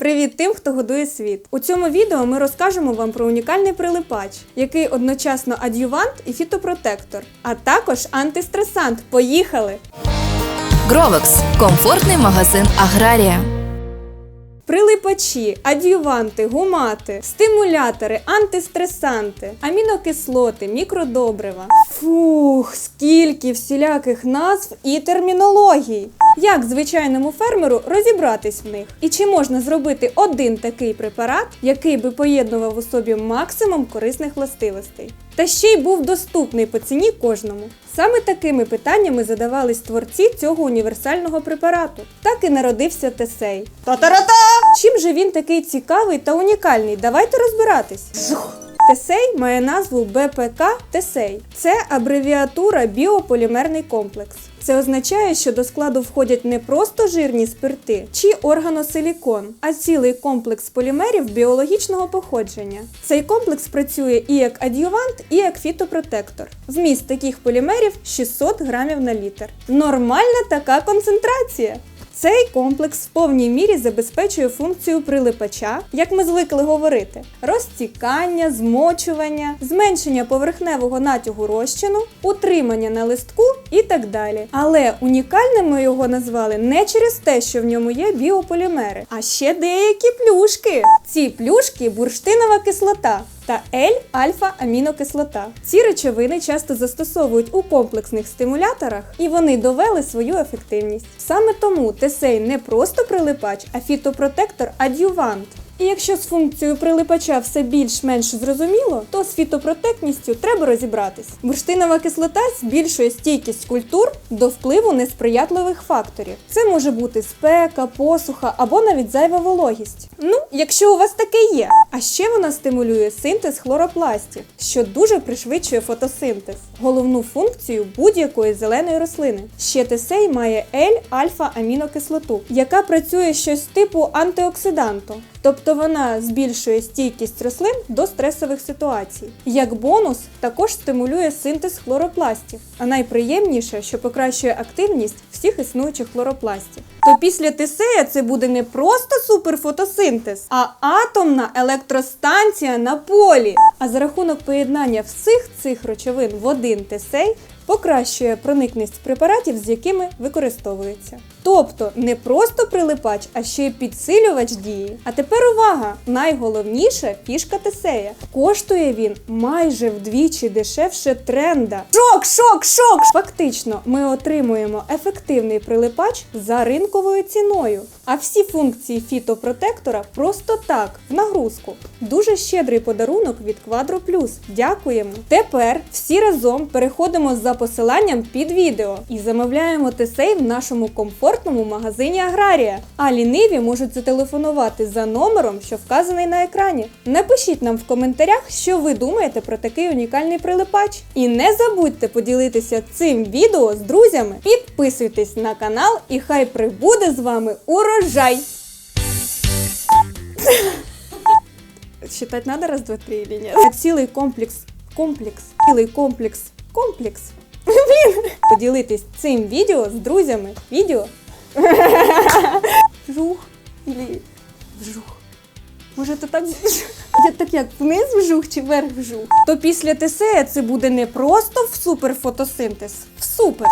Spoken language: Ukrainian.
Привіт тим, хто годує світ. У цьому відео ми розкажемо вам про унікальний прилипач, який одночасно ад'ювант і фітопротектор, а також антистресант. Поїхали! Гровекс комфортний магазин Аграрія. Прилипачі, ад'юванти, гумати, стимулятори, антистресанти, амінокислоти, мікродобрива. Фух, скільки всіляких назв і термінологій. Як звичайному фермеру розібратись в них? І чи можна зробити один такий препарат, який би поєднував у собі максимум корисних властивостей? Та ще й був доступний по ціні кожному. Саме такими питаннями задавались творці цього універсального препарату. Так і народився Тесей. Та-та-ра-та! Чим же він такий цікавий та унікальний? Давайте розбиратись. Тесей має назву БПК Тесей. Це абревіатура біополімерний комплекс. Це означає, що до складу входять не просто жирні спирти чи органосилікон, а цілий комплекс полімерів біологічного походження. Цей комплекс працює і як ад'ювант, і як фітопротектор. Вміст таких полімерів 600 грамів на літр. Нормальна така концентрація. Цей комплекс в повній мірі забезпечує функцію прилипача, як ми звикли говорити: розтікання, змочування, зменшення поверхневого натягу розчину, утримання на листку і так далі. Але унікальним ми його назвали не через те, що в ньому є біополімери, а ще деякі плюшки. Ці плюшки бурштинова кислота. Та L-альфа-амінокислота. Ці речовини часто застосовують у комплексних стимуляторах, і вони довели свою ефективність. Саме тому тесей не просто прилипач, а фітопротектор ад'ювант. І якщо з функцією прилипача все більш-менш зрозуміло, то з фітопротектністю треба розібратись. Бурштинова кислота збільшує стійкість культур до впливу несприятливих факторів. Це може бути спека, посуха або навіть зайва вологість. Ну, якщо у вас таке є. А ще вона стимулює синтез хлоропластів, що дуже пришвидшує фотосинтез, головну функцію будь-якої зеленої рослини. Ще тесей має L-альфа-амінокислоту, яка працює щось типу антиоксиданту. Тобто вона збільшує стійкість рослин до стресових ситуацій. Як бонус, також стимулює синтез хлоропластів, а найприємніше, що покращує активність всіх існуючих хлоропластів. То після тесея це буде не просто суперфотосинтез, а атомна електростанція на полі. А за рахунок поєднання всіх цих речовин в один тесей покращує проникність препаратів, з якими використовується. Тобто не просто прилипач, а ще й підсилювач дії. А тепер увага! Найголовніша фішка тесея. Коштує він майже вдвічі дешевше тренда. Шок, шок, шок! Фактично, ми отримуємо ефективний прилипач за ринковою ціною. А всі функції фітопротектора просто так, в нагрузку. Дуже щедрий подарунок від Quadro Plus. Дякуємо. Тепер всі разом переходимо за посиланням під відео і замовляємо тесей в нашому комфортному магазині Аграрія. А ліниві можуть зателефонувати за номером, що вказаний на екрані. Напишіть нам в коментарях, що ви думаєте про такий унікальний прилипач. І не забудьте поділитися цим відео з друзями. Підписуйтесь на канал і хай прибуде з вами урожай! Считать надо раз, два, три или нет? Цілий комплекс, комплекс, цілий комплекс, комплекс. Блін! Поділитись цим відео з друзями. Відео. Вжух. Или вжух. Може, то так я так як вниз вжух чи вверх вжух? То після тесея це буде не просто в супер фотосинтез, в супер.